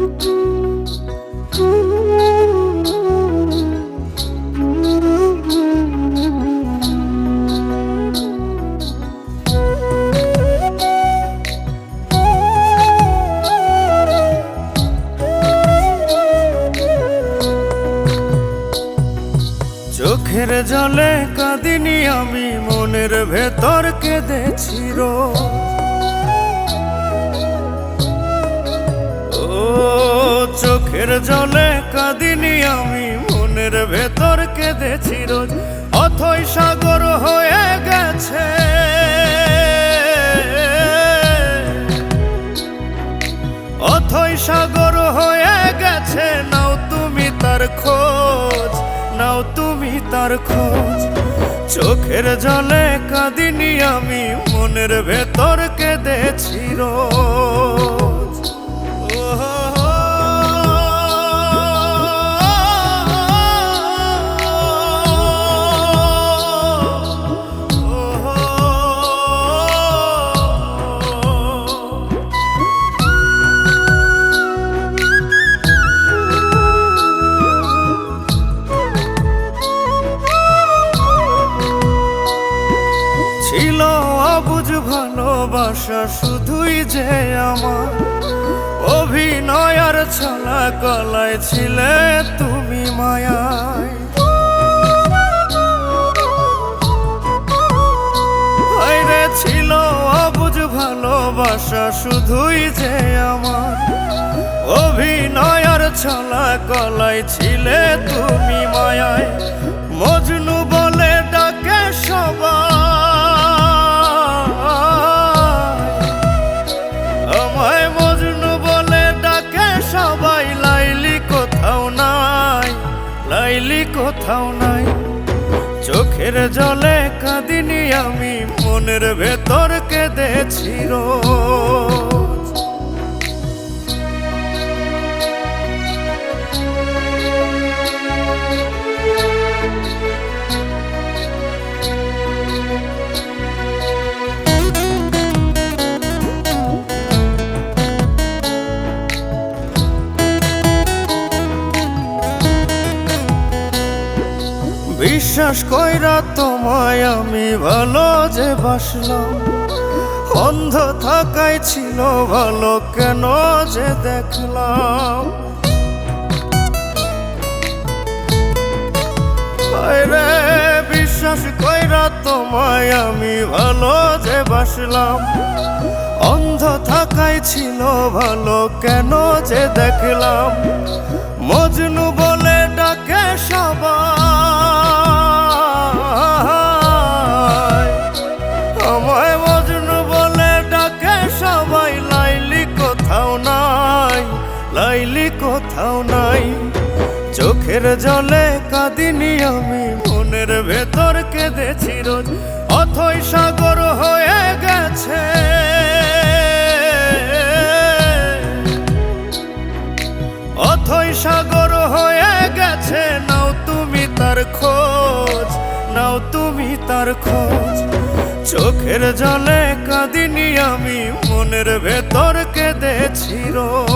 চোখের জলে কাঁদিনি আমি মনের ভেতর কেঁদেছি রোজ। চোখের জলে কাঁদিনি আমি, মনের ভেতর কেঁদেছি রোজ। অথই সাগর হয়ে গেছে। অথই সাগর হয়ে গেছে, নাও তুমি তার খোঁজ, নাও তুমি তার খোঁজ। চোখের জলে কাঁদিনি আমি, মনের ভেতর কেঁদেছি ভালোবাসা শুধুই যে আমার। অভিনয় আর ছলা কলায় ছিলে তুমি মায়ায়। ছিল অবুঝ ভালোবাসা শুধুই যে আমার। অভিনয় আর ছলা কলায় ছিলে তুমি মায়ায়। মজনু লাইলি কোথাও নাই। চোখের জলে কাঁদিনি আমি মনের ভেতর কেঁদেছি রোজ। বিশ্বাস কইরা তোমায় আমি ভালো যে বাসলাম। অন্ধ থাকাই ছিল ভালো, কেন যে দেখলাম? বিশ্বাস কইরা তোমায় আমি ভালো যে বাসলাম। অন্ধ থাকাই ছিল ভালো, কেন যে দেখলাম? মজনু বলে ডাকে সবাই। লাইলি কোথাও নাই। চোখের জলে কাঁদিনি আমি, মনের ভেতর কেঁদেছি রোজ। অথই সাগর হয়ে গেছে। অথই সাগর হয়ে গেছে, নাও তুমি তার খোঁজ, নাও তুমি তার খোঁজ। চোখের জলে কাঁদিনি আমি, মনের ভেতর কেঁদেছি রোজ।